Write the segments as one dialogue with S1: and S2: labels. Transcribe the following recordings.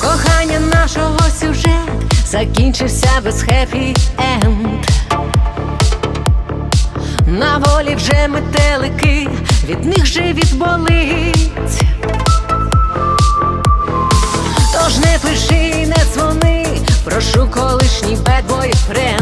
S1: Кохання нашого сюжет закінчився без хеппі енд. На волі вже метелики, від них живіт болить. Тож не пиши, не дзвони, прошу колишній бедбойфренд. Мій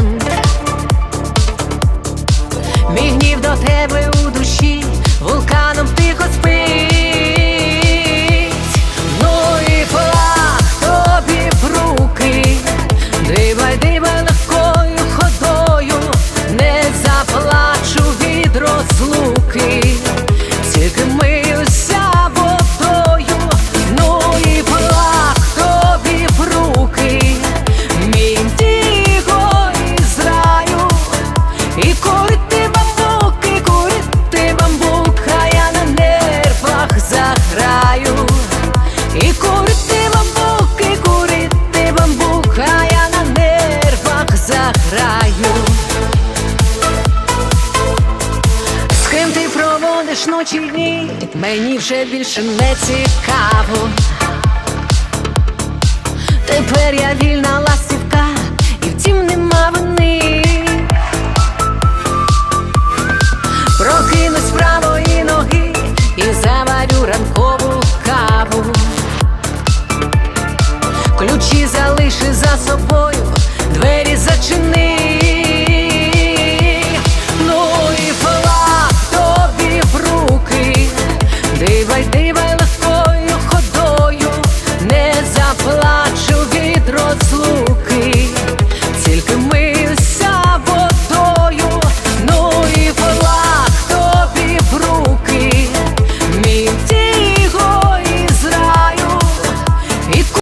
S1: розлуки, проводиш ночі й дні, мені вже більше не цікаво. Тепер я вільна ластівка, і втім нема вини. Прокинусь з правої ноги і заварю ранкову каву. Ключі залиши за собою, Дивай, дивай ласкою ходою, не заплачу.